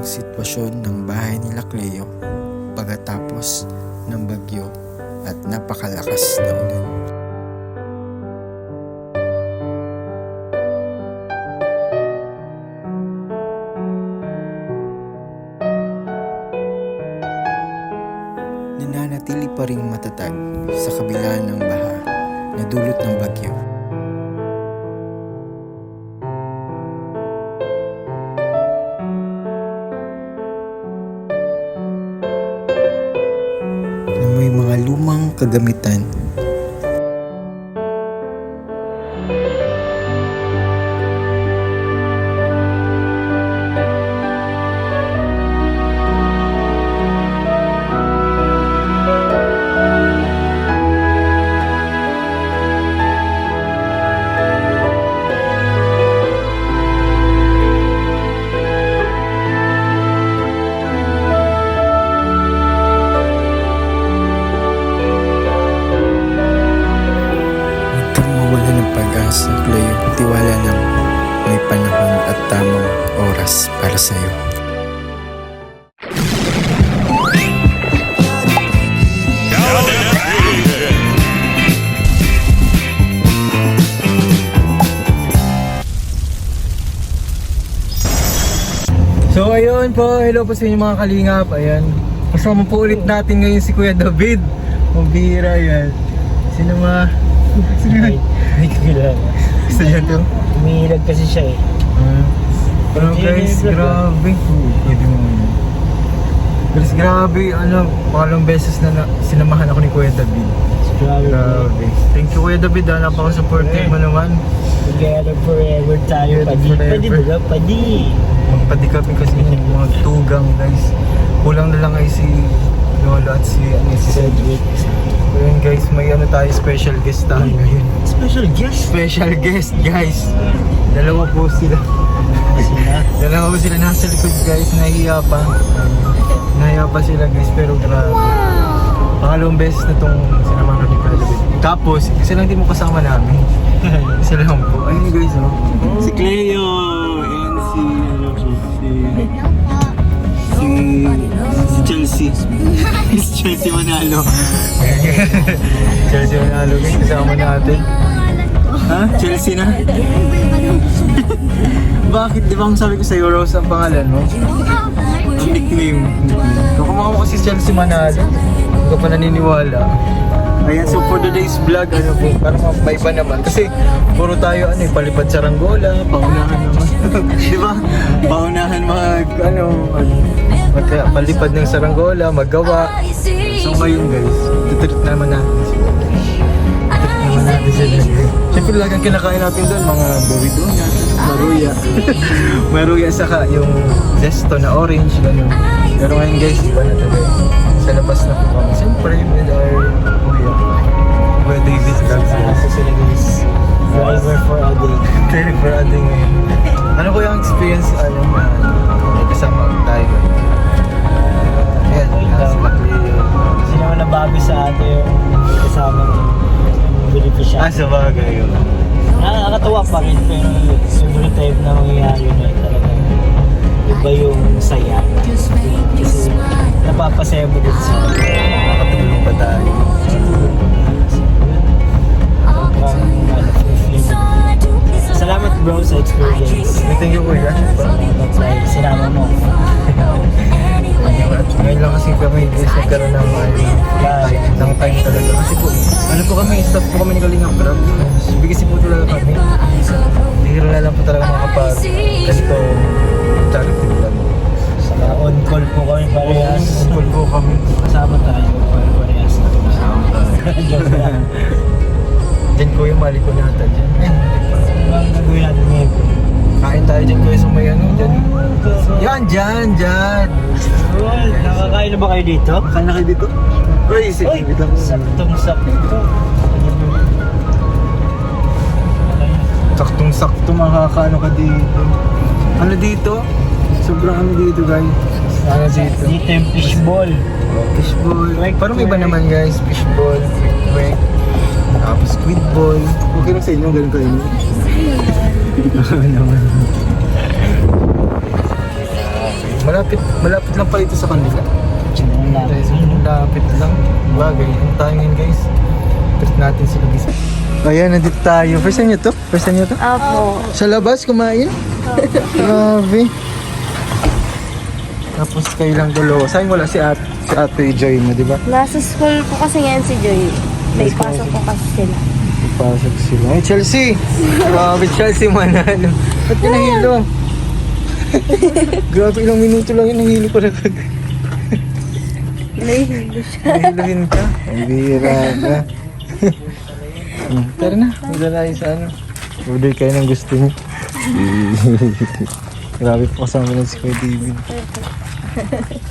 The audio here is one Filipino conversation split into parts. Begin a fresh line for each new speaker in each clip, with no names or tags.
ang sitwasyon ng bahay nila Cleo pagkatapos ng bagyo at napakalakas na ulan. Kagamitan So ayun po, hello po sa inyo mga kalingap. Ayan, kasama po ulit natin ngayon si Kuya David. Mabira yan. Sino ma? Sino ma?
Hindi ko kilala.
Gusto niya to?
Umiilag kasi siya eh.
Ah. Pero guys, grabe. Pwede mo. Guys, grabe. Ano, pangalawang beses na, na sinamahan ako ni Kuya David.
Grabe.
Grabe. Thank you Kuya David ha. Napaka-supportive mo naman.
Together forever tayo. Padi.
forever.
Padi ba? Padi.
Magpadikapin kasi ng mga tugang guys. Kulang na lang ay si Lolo at si, ano, si Cedric. Ayun guys, may ano tayo, special guest tayo ngayon.
Special guest.
Special guest guys. Dalawa po sila. Dalawa po sila nasa likod guys, nahiya pa. Nahiya pa sila guys, pero grabe. Pangalawang beses na tong sinamahan ni David. Tapos, isa lang din mo kasama namin. Isa lang po. Ayun guys, oh. Si Cleo si, si, si Chelsea. si Chelsea Manalo. Chelsea Manalo guys, kasama natin. Ha? Chelsea na? Bakit? Di ba ang sabi ko sa Rose ang pangalan mo? Ang nickname. Kakumaka mo kasi si Chelsea Manalo. Hindi ka pa naniniwala. Ayan, so for today's vlog, ano po, parang maiba naman. Kasi puro tayo, ano eh, palipad sa Ranggola, paunahan naman. Di ba? Paunahan mag, ano, mag, mag, palipad ng saranggola, maggawa. So ngayon guys, tutreat naman natin. Tutreat naman natin sila. Siyempre lagi ang kinakain natin doon, mga burrito maruya. maruya saka yung zesto na orange, ganun. Pero ngayon guys, iba na talaga. Sa labas na po kami. Siyempre, with our
sa
bagay yun.
Nakakatawa pa rin pero every time na mangyayari na talaga iba yung saya. Kasi napapasaya mo din
kami guys nagkaroon ng uh, ng time talaga. Kasi po, ano po kami, staff po kami ni Kalingap Grab. Bigasi po talaga kami. Bihira na lang po talaga makapag ganito charity vlog.
Saka on call po kami parehas.
Full po kami.
Kasama tayo parehas na. Joke lang.
Diyan ko yung mali ko nata dyan. Hindi pa.
Ano ang gagawin natin ngayon?
Kain tayo dyan kuya sa may ano, dyan. Yan, dyan, dyan.
Well, nakakain na ba kayo dito?
Kain na kayo dito? Uy,
Uy, saktong sakto.
Saktong sakto makakaano ka dito. Ano dito? Sobrang ano dito guys. Ano dito?
Dito yung fishball.
Fishball. Parang iba naman guys. Fishball, quick quick. Tapos squid ball. Okay lang sa inyo, ganun kayo. Oo naman. Malapit, malapit lang pala ito sa kanila. Malapit lang. Bagay. Ang tayo ngayon guys. Treat natin sila guys. Ayan, nandito tayo. First time nyo to? First time nyo to?
Opo.
Sa labas, kumain? Grabe. Tapos kayo lang dalawa. Sayang wala si ate, si ate Joy mo, di ba?
Nasa school po kasi ngayon si Joy. May pasok po kasi sila.
Ipasok sila. Ay, Chelsea! Grabe, Chelsea manalo. Ba't yun nahilo? Grabe, ilang minuto lang yun nahilo ko na kagad.
Nahihilo siya.
Nahiluhin ka? Ang bihira ka. Hmm, Tara na, wala tayo sa ano. Order kayo ng gusto niyo. Grabe po kasama na si Kuya David.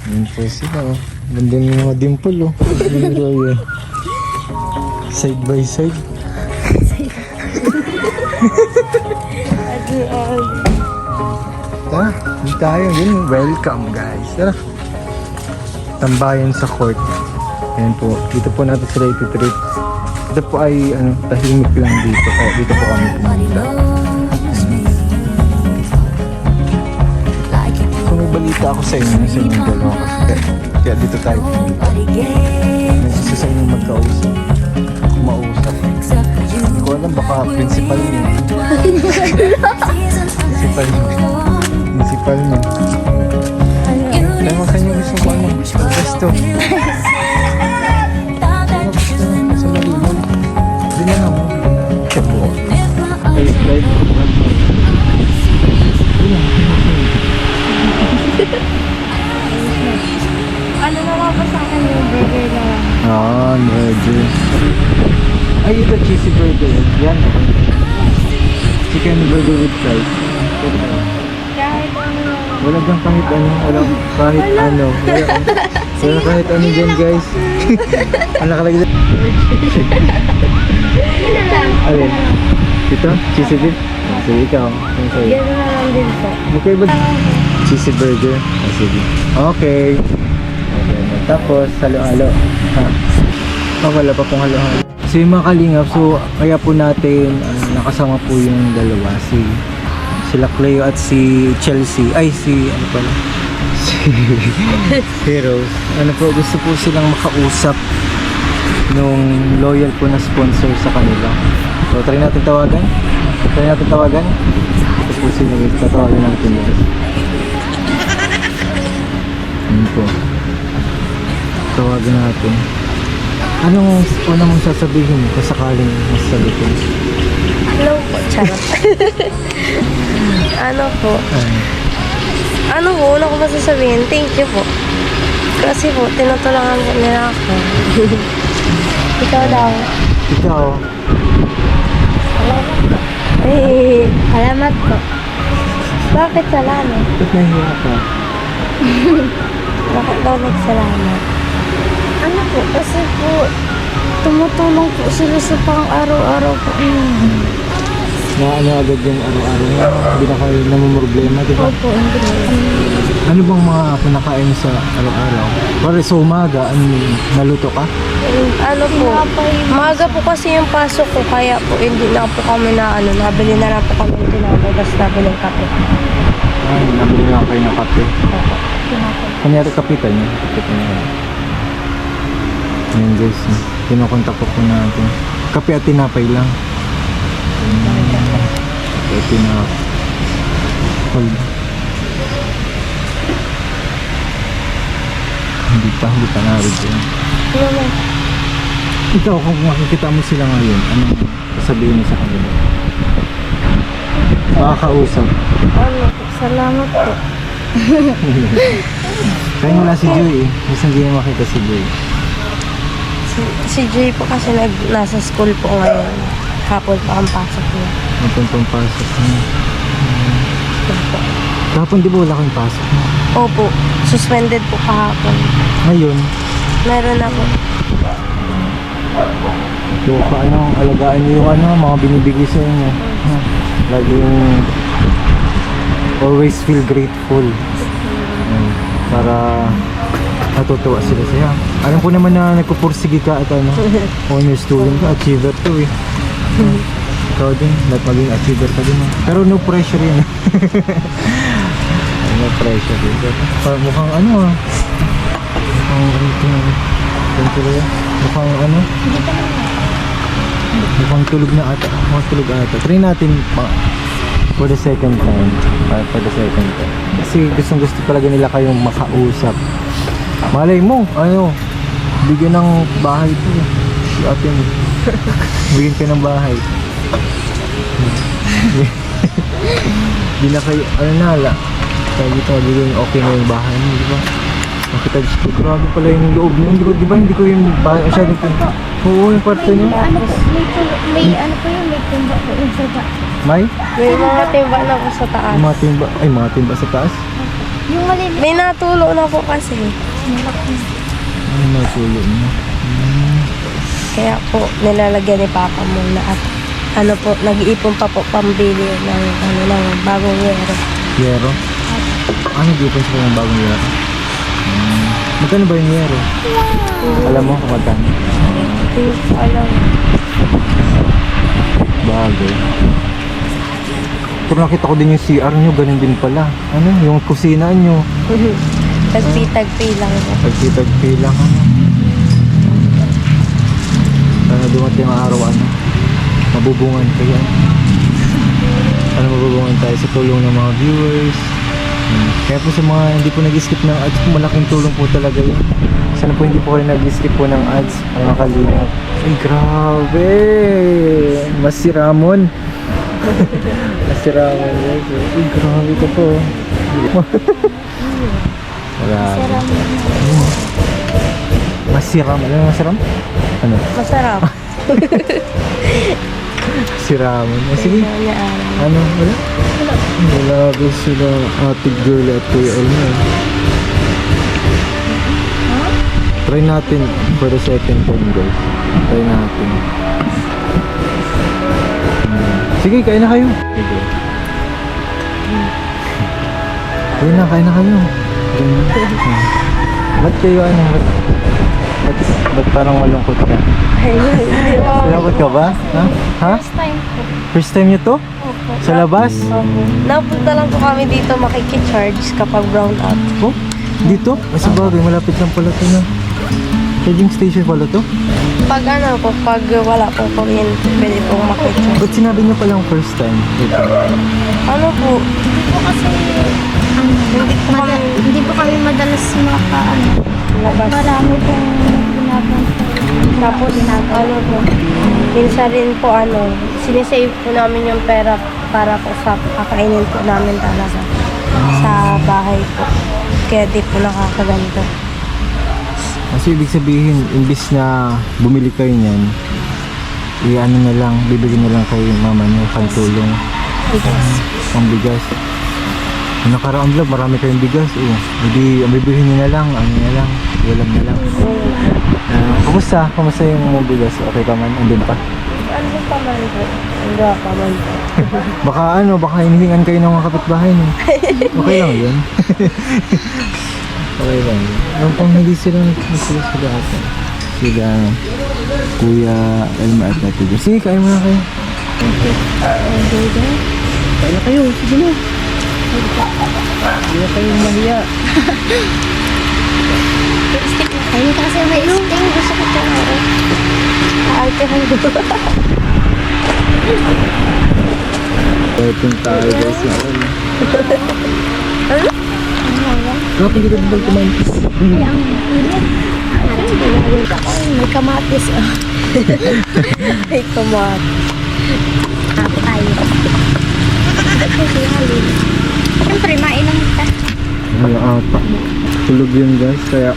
Yun po sila oh. Ganda ng mga dimple oh. Yun. Side by side. Tara, hindi tayo. Yun, welcome guys. Tara. Tambayan sa court. Ayan po. Dito po natin sila ititreat. Ito po ay ano, tahimik lang dito. Kaya dito po kami pumunta. So may balita ako sa inyo sa inyong dalawa. Kaya, kaya dito tayo sa inyo magkausap. Kumausap. Ko alam, baka principal niyo. principal niyo. Principal niyo. Kaya mo sa inyo gusto ko ano. Gusto. Sa malibol. Hindi na ako. Siya po. Ay, ba?
Ano na ba sa akin yung burger na
Ah, burger. Ay, ito cheesy burger. Yan. Chicken burger with fries.
kahit ano.
Wala bang kahit ano, wala kahit ano. Wala, wala kahit ano dyan guys. Ang nakalagay dyan. Alin? Ito? Cheesy beef? Sige, ikaw. Ano sa'yo?
Gano'n na lang din po.
Okay ba? Cheesy burger? Ah, sige. Okay. Okay. Tapos, halo-halo. Ha? Oh, wala pa pong halo-halo. So yung mga kalingap, so kaya po natin ah, nakasama po yung dalawa. Si sila Cleo at si Chelsea. Ay, si ano pala? Si Heroes. Ano po, gusto po silang makausap nung loyal po na sponsor sa kanila. So, try natin tawagan. Try natin tawagan. Ito po sila guys. Tatawagan natin guys. Ano po. Tawagan natin. Anong una mong sasabihin kung sakaling masasabihin?
Hello po, charot. ano po?
Ay,
Ano po, una ko masasabihin? Thank you po. Kasi po, tinutulungan po nila ako. Ikaw daw.
ikaw,
Eh, salamat po. Bakit salamat?
ba't nahiya ka?
Bakit daw nagsalamat? Ano po? Kasi po, tumutulong po sila sa pang araw-araw po. Mm.
Na ano agad yung araw-araw nga, hindi na kayo namumroblema, di ba?
Opo, hindi po.
Ano bang mga kinakain sa araw-araw? Pare sa umaga, ano naluto ka?
Ano po, maaga po kasi yung pasok ko, kaya po hindi na po kami na ano, nabili na lang po kami ng tinapay, tapos nabili ng kape.
Ay, nabili na kayo ng kape. Kanyari kapitan niya. Kapitan niya. Ayan guys, no. kinukontak ko po natin. Kape at tinapay lang. Kape at tinapay. Hold. Hindi pa, hindi pa narito.
Ano na?
Ikaw, kung makikita mo sila ngayon, anong sasabihin mo sa kanila? Makakausap.
Ano po, salamat po.
Kaya wala si Joy eh. Mas hindi na makita si Joy.
Si, Jay po kasi nag, nasa school po ngayon. Hapon pa ang pasok niya.
Napuntang pasok niya.
Yun po.
Kahapon di ba wala kang pasok mo?
Opo, suspended po kahapon.
Ngayon,
Meron na po.
yung ka ano, alagaan niyo yung ano, mga binibigay sa inyo. Ha? Lagi yung always feel grateful. Para natutuwa sila sa'yo. Alam ko naman na nagpupursige ka at ano, honor student ka, achiever to eh. Ikaw din, dapat maging achiever ka din. Pero no pressure yun. May pressure dito. Parang mukhang ano ah. Mukhang ano ito. Ganito ba yan? Mukhang ano? Mukhang tulog na ata. Mukhang tulog ata. Try natin pa for the second time. Uh, for the second time. Kasi gustong gusto talaga nila kayong makausap. Malay mo, ano, bigyan ng bahay to. Si ate mo. bigyan ka ng bahay. Di na kayo, ano na, la. Sabi dito, magiging okay na yung bahay mo, di ba? Nakita ko, grabe pala yung loob niyo. Hindi ko, di ba, hindi ko yung bahay, masyadong pin... Oo, yung kwarto niyo.
Ano po, may, may ano po yun, may tumba po yung sa ba.
May?
May mga timba na po sa taas.
Yung mga timba, ay mga timba sa taas?
Yung maliliit.
May natulo na po kasi.
Ano mga sulo niyo?
Kaya po, nilalagyan ni Papa muna at ano po, nag-iipon pa po pambili ng, ano, ng bagong yero.
Yero? Ano difference ko ng bagong yero? Hmm. Magkano ba yung yero? Alam mo kung magkano?
Hindi ko alam.
Bago. Pero nakita ko din yung CR nyo, ganun din pala. Ano, yung kusina nyo.
Tagpi-tagpi lang.
Tagpi-tagpi lang ano. Sana dumating ang araw ano. Mabubungan kayo. Sana mabubungan tayo sa tulong ng mga viewers. Hmm. Kaya po sa mga hindi po nag-skip ng ads, malaking tulong po talaga yun. Sana po hindi po kayo nag-skip po ng ads, mga kalingap. Ay, grabe! Mas si Ramon. Mas. Ay, grabe ka po. Grabe. Masiram. Ano masiram? Ano?
Masarap.
Siram. Oh, sige.
Ano?
Wala? Wala ba sila ate girl at kuya Elmer? Try natin for the second time guys. Try natin. Hmm. Sige, kain na kayo. Sige. Kain na, kain na kayo. Ganyan. Hmm. Ba't kayo ano? Ba't, ba't, ba't parang malungkot ka? Malungkot ka ba? Ha? Ha?
First time po.
First time nyo to?
Opo.
Sa labas?
Opo. Napunta lang po kami dito makikicharge kapag brown out.
Oh? Dito? Ay, sa bagay, malapit lang pala to na. Charging station pala to?
Pag ano po, pag wala po kuryente, pwede pong makicharge.
Ba't sinabi nyo palang first time? Dito.
Ano po,
Hindi po kasi, ano,
hindi po kami
mada- hindi po kami madalas maka, ano,
labas.
marami pong ginagawa.
Tapos, ano po, minsan rin po ano, sinisave po namin yung pera para po sa kakainin po namin talaga sa bahay po. Kaya di po nakakaganto.
Kasi ibig sabihin, imbis na bumili kayo niyan, i-ano na lang, bibigyan na lang kay mama nyo, pantulong,
Bigas.
pang bigas. Yung nakaraang vlog, marami kayong bigas. Oh. Hindi, ang bibilhin nyo na lang, ano na lang, ulam na lang. Ah, kumusta? Kumusta yung mga bigas? Okay ka man? Andun pa?
Ano pa man po? Ano pa man po?
Baka ano, baka hinihingan kayo ng mga kapitbahay niyo. Okay lang yun. okay lang yun. Ang pang hindi sila sila sila ata. Sila Kuya Elma at Ate Jo. Sige, kain muna kayo. Kain na kayo, sige na. Hindi na kayong mahiya.
Ayun kasi may sting, gusto ko po.
Arte ko
Pwede tayo guys.
Ano?
Kapag kita ba kumain?
Ay, ang init. Ay, may kamatis. Oh.
Ay, kumat.
Happy tayo. Ito si Halin. Siyempre, mainom ka.
Ano ata. Tulog yun guys, kaya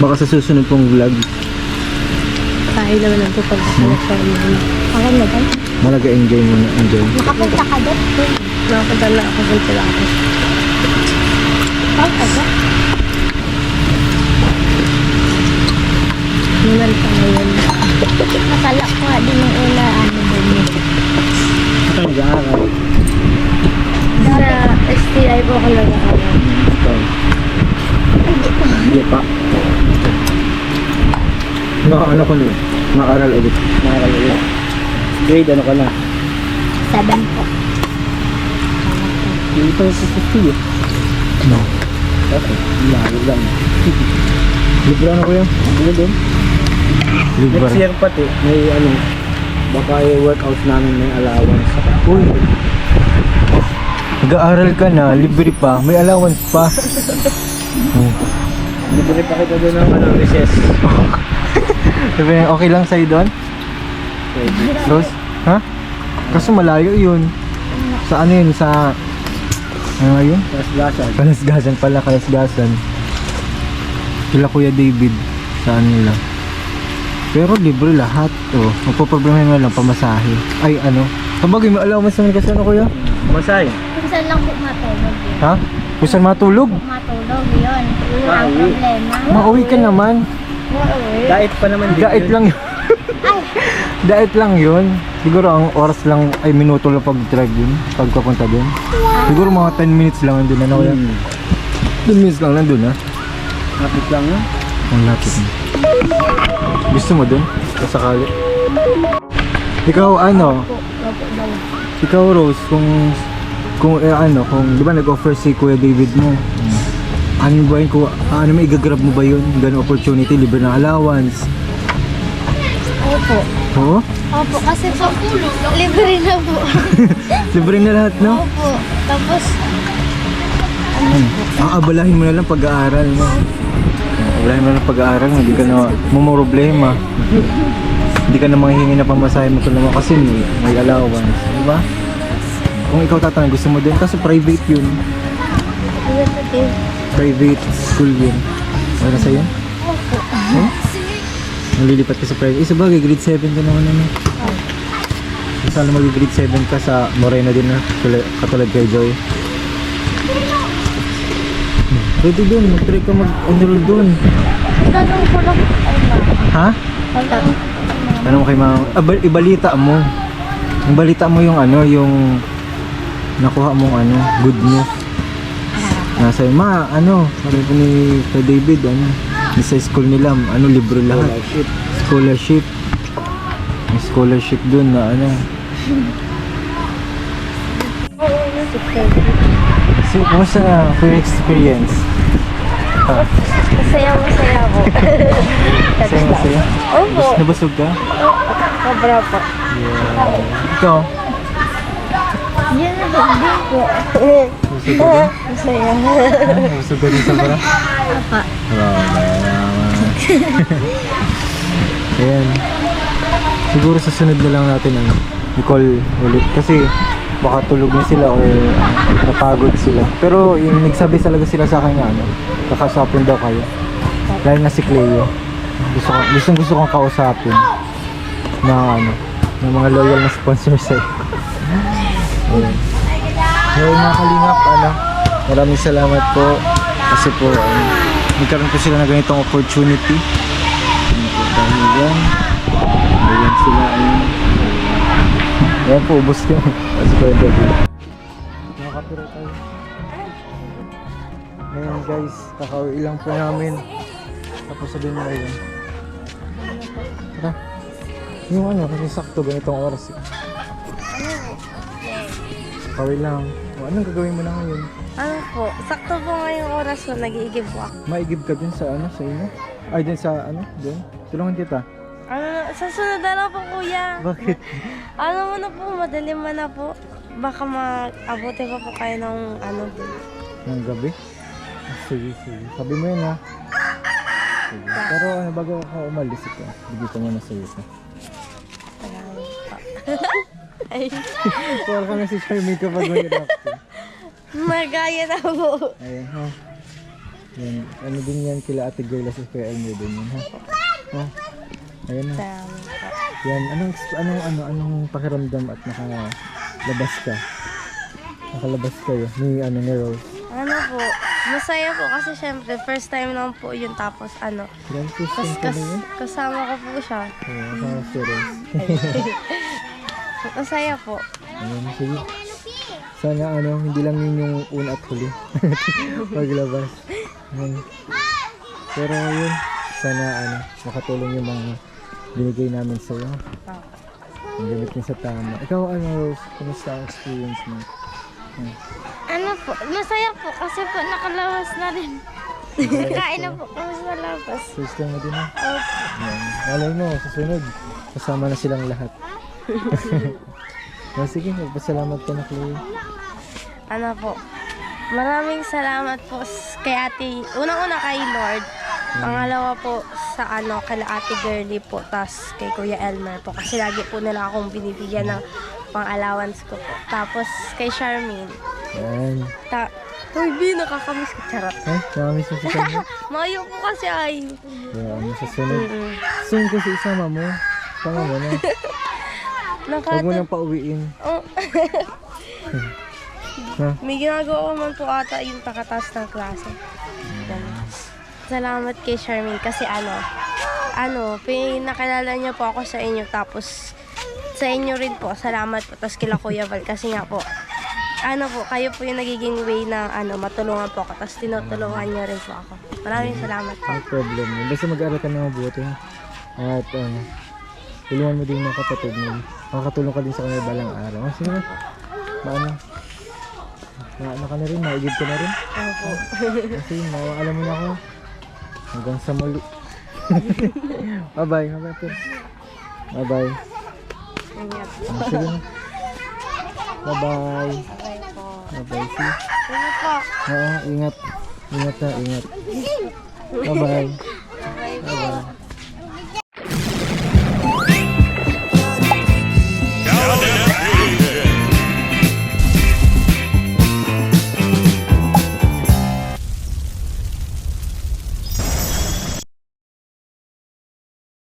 baka sa susunod pong vlog
Tayo naman ang pupunta sa family.
Okay na ba?
malaga enjoy mo na enjoy.
Nakapunta ka doon?
Nakapunta na ako dun sila ako.
Ka ba?
Nunan pa ngayon.
Nakala ko din yung una, ano doon
Ito nag-aaral.
Sa STI po ako nag-aaral.
Ito. Hindi pa. Naka ano ko na? Nakaral ulit. Nakaral ulit. Grade ano ka na?
Seven po.
Dito sa Sophia.
No.
Bakit? Layo lang.
Libre ano kuya?
Ano doon?
Libre.
Next year pati, may ano, baka yung workout namin may allowance.
Uy. Nag-aaral ka na, libre pa, may allowance pa. oh.
Libre pa kita doon ng ano, recess.
Sabi okay lang sa'yo doon? Rose? Ha? Kaso malayo yun. Sa ano yun? Sa... Ano nga yun?
Tapos lasag.
Kalasgasan pala, kalasgasan. Kila Kuya David. Sa ano nila. Pero libre lahat. Oh, magpaproblema mo lang pamasahe. Ay ano? Sabagay, may allowance naman kasi ano kuya?
Masay.
Kung saan lang po matulog yun.
Ha? Kung saan matulog?
Matulog yun. Yun ang
Mauwi.
problema.
Mauwi ka naman.
Diet pa naman din. Yun.
lang yun. Diet lang yun. Siguro ang oras lang ay minuto lang pag-drive yun. Pagpapunta dun. Siguro mga 10 minutes lang nandun. Ano kuya?
Hmm.
10 minutes lang nandun ha?
Lapit lang yun.
Ang lapit mo. Gusto mo dun? Kasakali. Ikaw ano? Ikaw Rose, kung kung eh, ano, kung di ba nag-offer si Kuya David mo, ano ba yun, kung, ano may igagrab mo ba yun? Ganun opportunity, libre na allowance.
Opo.
Oo?
Opo, kasi po, libre na po.
Libre na lahat, no?
Opo. Tapos,
Aabalahin mo na lang pag-aaral mo. Aabalahin mo na lang pag-aaral hindi ka na problema. Hindi ka na manghihingi na pamasahe mo naman kasi may, may allowance, di ba? Kung ikaw tatanong, gusto mo din kasi private yun. Private school yun. Okay na sa'yo? Huh? Nalilipat ka sa private. Eh, sabagay, grade 7 ka naman ano. Sana mag-grade 7 ka sa Morena din na, katulad kay Joy. Pwede dun, mag-try ka mag-enroll dun.
Ganun ko lang.
Ha? Ano mo kay mama? Ah, bal- ibalita mo. Yung balita mo yung ano, yung nakuha mong ano, good news. Nasa ma, ano, sabi ko ni kay David, ano, sa school nila, ano, libre lahat.
Scholarship.
Scholarship. May scholarship dun na ano. Kumusta na for your experience? Ah,
Masaya, masaya po.
masaya, masaya.
Opo.
Nabusog ka?
Sobra po.
Yeah. Ikaw?
Yan na po, hindi po.
Nabusog ka din?
Masaya.
Ah, Nabusog ka din sa bara?
Apa.
Wow, naman. Ayan. Siguro sa sunod na lang natin ano, i-call ulit kasi baka tulog na sila or napagod sila. Pero yung nagsabi talaga sila sa akin na ano, kakasapin daw kayo. Dahil nga si Cleo. Gusto ko, gusto, gusto kong kausapin na ano, ng mga loyal na sponsors sa'yo. Ayan. Ngayon mga kalingap, ano, maraming salamat po kasi po um, nagkaroon po sila ng ganitong opportunity. Ayan po, dahil yan. Ayan sila, ayun. Ayan po, ubos yun. As per the day. Nakakapira tayo. Ayan guys, kakauwi lang po namin. Tapos sabihin mo yun. Tara. Yung ano, kasi sakto ganitong oras. eh. Kakauwi lang. O, anong gagawin mo na ngayon?
Ano po, sakto po ngayong oras ko, nag-iigib po ako.
Maigib ka dun sa ano, sa inyo? Ay, dun sa ano, dun? Tulungan kita.
Ano, sa sunod na lang po kuya.
Bakit?
Ano mo na po, madalim man na po. Baka mag-abuti pa po kayo ng ano dun.
Ng gabi? Ah, Sige, sige. Sabi mo yun ha. Sige. Pero ano, bago ako umalis ito, bigyan ko muna sa iyo ito.
Salamat po. Ay,
Tuwal ka na si Charmaine kapag may reaction.
magaya na po.
Ayan ha. Yan. Ano din yan kila Ate Goyla sa Kuya Elmer din yan ha. Ha? Ayan.
Salamat po.
Yan. Anong, anong, ano, anong pakiramdam at nakalabas ka? Nakalabas kayo ni, ano, ni Rose.
Ano po, masaya po kasi syempre first time lang po yun tapos ano,
Yan,
kas,
ka
kas,
na yun?
kasama ko po siya.
Oo, kasama si Rose.
Masaya po.
Ayan, sige. Sana ano, hindi lang yun yung una at huli. Paglabas. Ayan. Pero yun, sana ano, makatulong yung mga binigay namin sa iyo. Ang gamit niyo sa tama. Ikaw ano, Rose, kumusta ang experience mo?
Ano po, masaya po kasi po nakalawas na rin. Kain na po kami sa labas.
First time mo din ah.
Opo.
Yan. Malay mo, susunod. Kasama na silang lahat. oh, sige, magpasalamat ka na, Chloe.
Ano po, maraming salamat po kay ate, unang-una kay Lord. Pangalawa po sa ano, kay ate Girlie po, tas kay Kuya Elmer po. Kasi lagi po nila akong binibigyan ng pang-allowance ko po. Tapos kay Charmaine.
Yan.
Ta Uy, B, nakakamiss ko. Charot.
Ay, nakamiss mo si Kanya.
Mayo po kasi ay.
Yan, sa sunod.
Mm-mm.
Soon kasi isama mo. Sama mo na. Huwag mo
Nakata-
nang pauwiin.
Oh, may ginagawa man po ata yung pakatas ng klase. Salamat kay Charmaine kasi ano, ano, pinakilala niya po ako sa inyo tapos sa inyo rin po, salamat po. Tapos kila Kuya Val kasi nga po, ano po, kayo po yung nagiging way na ano, matulungan po ako. Tapos tinutulungan niyo rin po ako. Maraming salamat po.
No problem. Basta mag-aaral ka na mabuti. ha? At uh, tulungan mo din yung kapatid mo. Makakatulong ka din sa kanila balang araw. Oh, sige na. Maano? Maano ka na rin? Maigib ka na rin?
Ano po.
Kasi alam mo na ako. Hanggang sa muli. Bye-bye. Bye-bye. Pin. Bye-bye.
Ingat.
Ah, sige. Bye-bye.
Bye po.
Bye-bye. See?
Ingat po.
Oo, ingat. Ingat na, ingat. Bye-bye.
Bye po.
Bye-bye.